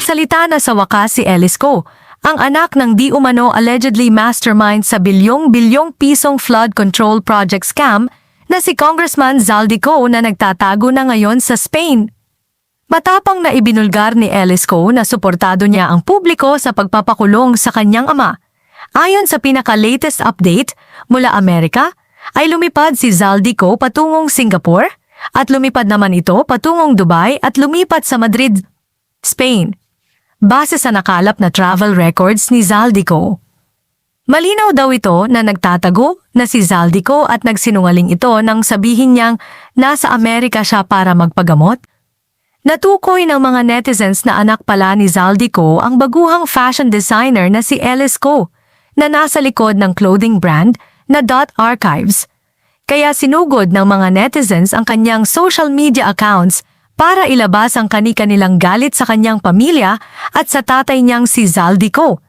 Nagsalita na sa wakas si Ellis Ko, ang anak ng di umano allegedly mastermind sa bilyong-bilyong pisong flood control project scam na si Congressman Zaldico na nagtatago na ngayon sa Spain. Matapang na ibinulgar ni Ellis Ko na suportado niya ang publiko sa pagpapakulong sa kanyang ama. Ayon sa pinaka-latest update mula Amerika, ay lumipad si Zaldico patungong Singapore at lumipad naman ito patungong Dubai at lumipat sa Madrid, Spain. Base sa nakalap na travel records ni Zaldico. Malinaw daw ito na nagtatago na si Zaldico at nagsinungaling ito nang sabihin niyang nasa Amerika siya para magpagamot. Natukoy ng mga netizens na anak pala ni Zaldico ang baguhang fashion designer na si Ellis Co na nasa likod ng clothing brand na Dot Archives. Kaya sinugod ng mga netizens ang kanyang social media accounts para ilabas ang kani-kanilang galit sa kanyang pamilya at sa tatay niyang si Zaldico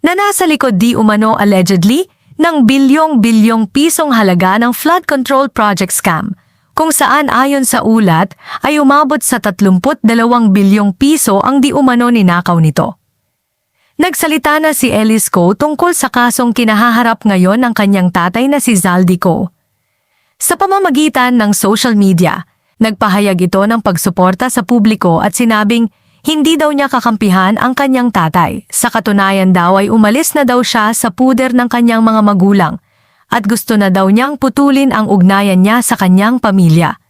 na nasa likod di umano allegedly ng bilyong-bilyong pisong halaga ng flood control project scam kung saan ayon sa ulat ay umabot sa 32 bilyong piso ang di umano ninakaw nito. Nagsalita na si Ellis Co tungkol sa kasong kinahaharap ngayon ng kanyang tatay na si Zaldico. Sa pamamagitan ng social media, nagpahayag ito ng pagsuporta sa publiko at sinabing hindi daw niya kakampihan ang kanyang tatay. Sa katunayan daw ay umalis na daw siya sa puder ng kanyang mga magulang at gusto na daw niyang putulin ang ugnayan niya sa kanyang pamilya.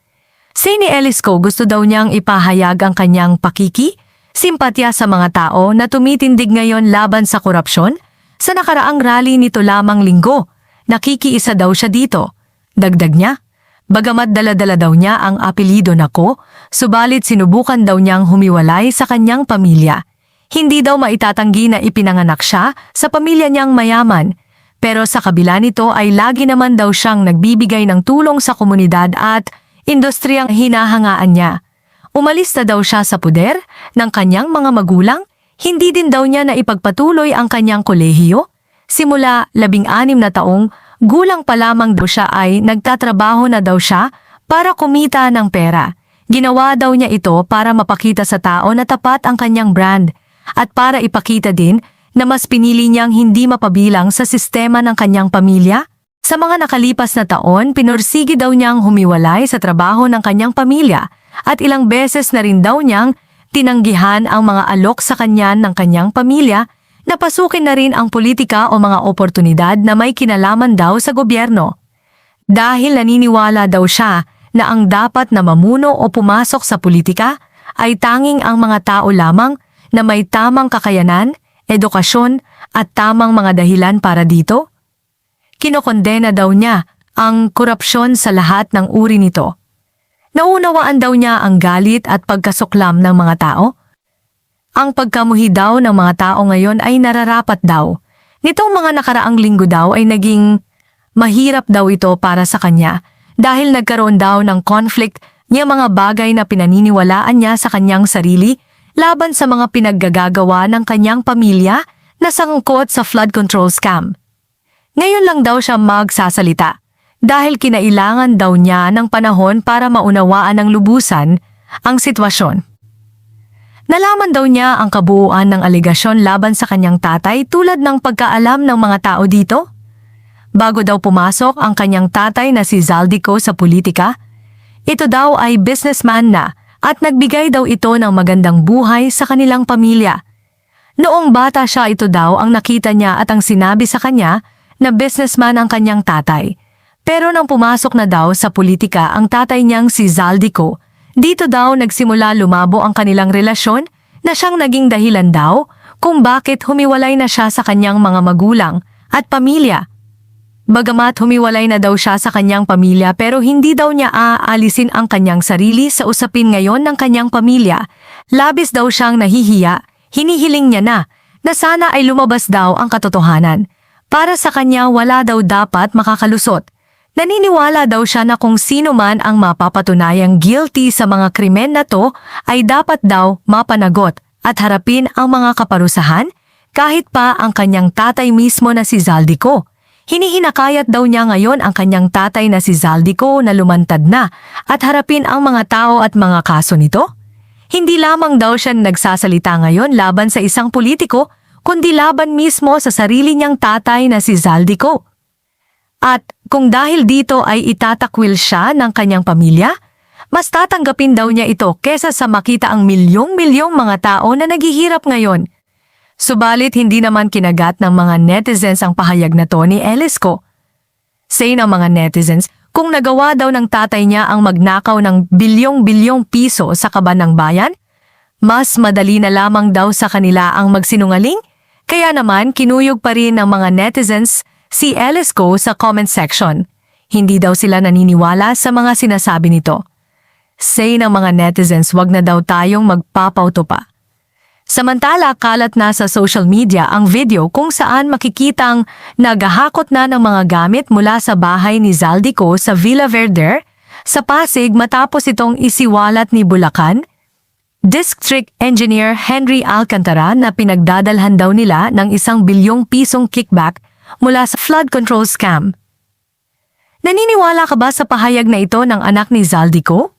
Say ni Elisco gusto daw niyang ipahayag ang kanyang pakiki, simpatya sa mga tao na tumitindig ngayon laban sa korupsyon. Sa nakaraang rally nito lamang linggo, nakikiisa daw siya dito. Dagdag niya, bagamat daladala daw niya ang apelido na ko, subalit sinubukan daw niyang humiwalay sa kanyang pamilya. Hindi daw maitatanggi na ipinanganak siya sa pamilya niyang mayaman, pero sa kabila nito ay lagi naman daw siyang nagbibigay ng tulong sa komunidad at industriyang hinahangaan niya. Umalis na daw siya sa puder ng kanyang mga magulang, hindi din daw niya na ipagpatuloy ang kanyang kolehiyo. Simula labing-anim na taong, gulang pa lamang daw siya ay nagtatrabaho na daw siya para kumita ng pera. Ginawa daw niya ito para mapakita sa tao na tapat ang kanyang brand at para ipakita din na mas pinili niyang hindi mapabilang sa sistema ng kanyang pamilya. Sa mga nakalipas na taon, pinursigi daw niyang humiwalay sa trabaho ng kanyang pamilya at ilang beses na rin daw niyang tinanggihan ang mga alok sa kanya ng kanyang pamilya na pasukin na rin ang politika o mga oportunidad na may kinalaman daw sa gobyerno. Dahil naniniwala daw siya na ang dapat na mamuno o pumasok sa politika ay tanging ang mga tao lamang na may tamang kakayanan, edukasyon at tamang mga dahilan para dito? Kinokondena daw niya ang korupsyon sa lahat ng uri nito. Naunawaan daw niya ang galit at pagkasuklam ng mga tao. Ang pagkamuhi daw ng mga tao ngayon ay nararapat daw. Nitong mga nakaraang linggo daw ay naging mahirap daw ito para sa kanya dahil nagkaroon daw ng conflict niya mga bagay na pinaniniwalaan niya sa kanyang sarili laban sa mga pinaggagagawa ng kanyang pamilya na sangkot sa flood control scam. Ngayon lang daw siya magsasalita dahil kinailangan daw niya ng panahon para maunawaan ng lubusan ang sitwasyon. Nalaman daw niya ang kabuuan ng aligasyon laban sa kanyang tatay tulad ng pagkaalam ng mga tao dito. Bago daw pumasok ang kanyang tatay na si Zaldico sa politika, ito daw ay businessman na at nagbigay daw ito ng magandang buhay sa kanilang pamilya. Noong bata siya ito daw ang nakita niya at ang sinabi sa kanya na businessman ang kanyang tatay. Pero nang pumasok na daw sa politika ang tatay niyang si Zaldico, dito daw nagsimula lumabo ang kanilang relasyon na siyang naging dahilan daw kung bakit humiwalay na siya sa kanyang mga magulang at pamilya. Bagamat humiwalay na daw siya sa kanyang pamilya pero hindi daw niya aalisin ang kanyang sarili sa usapin ngayon ng kanyang pamilya, labis daw siyang nahihiya, hinihiling niya na, na sana ay lumabas daw ang katotohanan. Para sa kanya wala daw dapat makakalusot. Naniniwala daw siya na kung sino man ang mapapatunayang guilty sa mga krimen na to ay dapat daw mapanagot at harapin ang mga kaparusahan kahit pa ang kanyang tatay mismo na si Zaldico. Hinihinakayat daw niya ngayon ang kanyang tatay na si Zaldico na lumantad na at harapin ang mga tao at mga kaso nito. Hindi lamang daw siya nagsasalita ngayon laban sa isang politiko, kundi laban mismo sa sarili niyang tatay na si Zaldico. At kung dahil dito ay itatakwil siya ng kanyang pamilya, mas tatanggapin daw niya ito kesa sa makita ang milyong-milyong mga tao na naghihirap ngayon. Subalit hindi naman kinagat ng mga netizens ang pahayag na to ni Elisco. Say ng mga netizens, kung nagawa daw ng tatay niya ang magnakaw ng bilyong-bilyong piso sa kaban ng bayan, mas madali na lamang daw sa kanila ang magsinungaling, kaya naman kinuyog pa rin ng mga netizens si Elisco sa comment section. Hindi daw sila naniniwala sa mga sinasabi nito. Say ng mga netizens wag na daw tayong magpapauto pa. Samantala, kalat na sa social media ang video kung saan makikitang naghahakot na ng mga gamit mula sa bahay ni Zaldico sa Villa Verde sa Pasig matapos itong isiwalat ni Bulacan. District Engineer Henry Alcantara na pinagdadalhan daw nila ng isang bilyong pisong kickback mula sa flood control scam. Naniniwala ka ba sa pahayag na ito ng anak ni Zaldico?